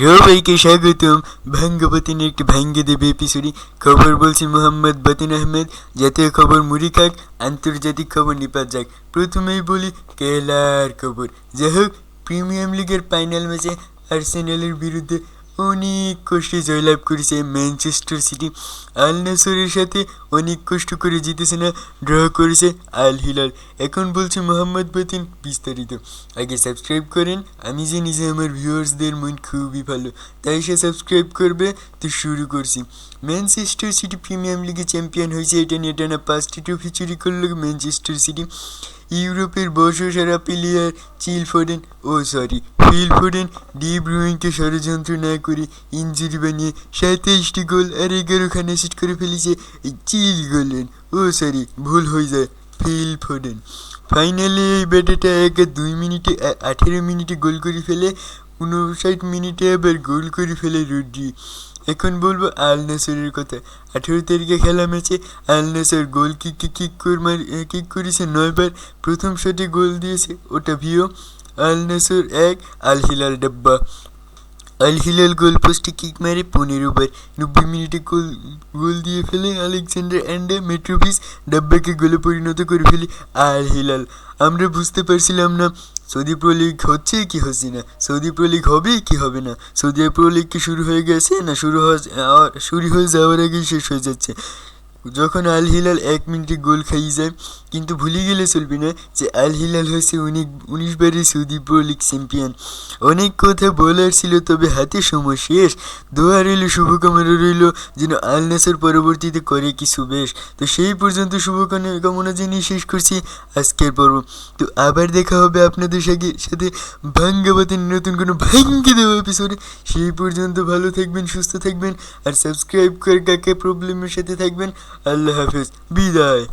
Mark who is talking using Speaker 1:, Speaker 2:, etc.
Speaker 1: সবাইকে স্বাগতম ভাঙ্গ বাতিনের একটি ভাঙ্গে দেবে এপিসোডে খবর বলছি মোহাম্মদ বাতিন আহমেদ জাতীয় খবর মুড়ি খাক আন্তর্জাতিক খবর নিপাত যাক প্রথমেই বলি কেলার খবর যাই হোক প্রিমিয়াম লিগের ফাইনাল ম্যাচে আর্সেনালের বিরুদ্ধে অনেক কষ্টে জয়লাভ করেছে ম্যানচেস্টার সিটি। আল নাসরের সাথে অনেক কষ্ট করে জিতেছে না, ড্র করেছে আল হিলাল। এখন বলছে মোহাম্মদ বাতিন বিস্তারিত। আগে সাবস্ক্রাইব করেন, আমি যে নিজে আমার ভিউয়ার্সদের মন খুবই ভালো। তাই সে সাবস্ক্রাইব করবে, তো শুরু করছি। ম্যানচেস্টার সিটি প্রিমিয়াম লিগে চ্যাম্পিয়ন হয়েছে, এটা নিয়ে টানা পাঁচটি ট্রফি চুরি করল ম্যানচেস্টার সিটি। ইউরোপের বর্ষসেরা প্লেয়ার চিল ফোডেন ও সরি ফিল ফোডেন ডি ব্রুইনকে ষড়যন্ত্র না করে ইঞ্জুরি বানিয়ে সাতাইশটি গোল আর এগারোখানে সেট করে ফেলেছে চিল গোলেন ও সরি ভুল হয়ে যায় ফিল ফোডেন ফাইনালে এই ব্যাটাটা এক দুই মিনিটে আঠেরো মিনিটে গোল করে ফেলে উনষাট মিনিটে আবার গোল করে ফেলে রুডি এখন বলব আল নাসরের কথা। আঠেরো তারিখে খেলা ম্যাচে Al Nassr goal kick kick মার কিক করেছে? নয়বার প্রথম শটে গোল দিয়েছে। ওটা ভিও আল নাসর এক, আল হিলাল ডাব্বা। আল হিলাল গোল পোস্টে কিক মারে পনেরো বার নব্বই মিনিটে গোল গোল দিয়ে ফেলে আলেকজান্ডার অ্যান্ডে মেট্রোভিস ডাব্বাকে গোলে পরিণত করে ফেলে আল হিলাল। আমরা বুঝতে পারছিলাম না সৌদি প্রো লিগ হচ্ছে কি হচ্ছে না? সৌদি প্রো লিগ হবে কি হবে না? সৌদি প্রো লিগ কি শুরু হয়ে গেছে না শুরু হওয়া শুরু হয়ে যাওয়ার আগেই শেষ হয়ে যাচ্ছে? যখন আল হিলাল এক মিনিটে গোল খাইয়ে যায়, কিন্তু ভুলে গেলে চলবে না যে আল হিলাল হয়েছে অনেক উনিশ বারের সৌদি প্রো লিগ চ্যাম্পিয়ন। অনেক কথা বলার ছিল, তবে হাতে সময় শেষ। দোয়া রইল, শুভকামনা রইল যেন আল নাসর পরবর্তীতে করে কিছু বেশ। তো সেই পর্যন্ত শুভকামনা কামনা জানিয়ে শেষ করছি আজকের পর্ব। তো আবার দেখা হবে আপনাদের সাথে সাথে ভাঙ্গাবাতের নতুন কোনো ভাঙ্গে দেওয়া এপিসোডে সেই পর্যন্ত ভালো থাকবেন, সুস্থ থাকবেন, আর সাবস্ক্রাইব করে কাকে প্রবলেমের সাথে থাকবেন আল্লাহ হাফেজ বিদায়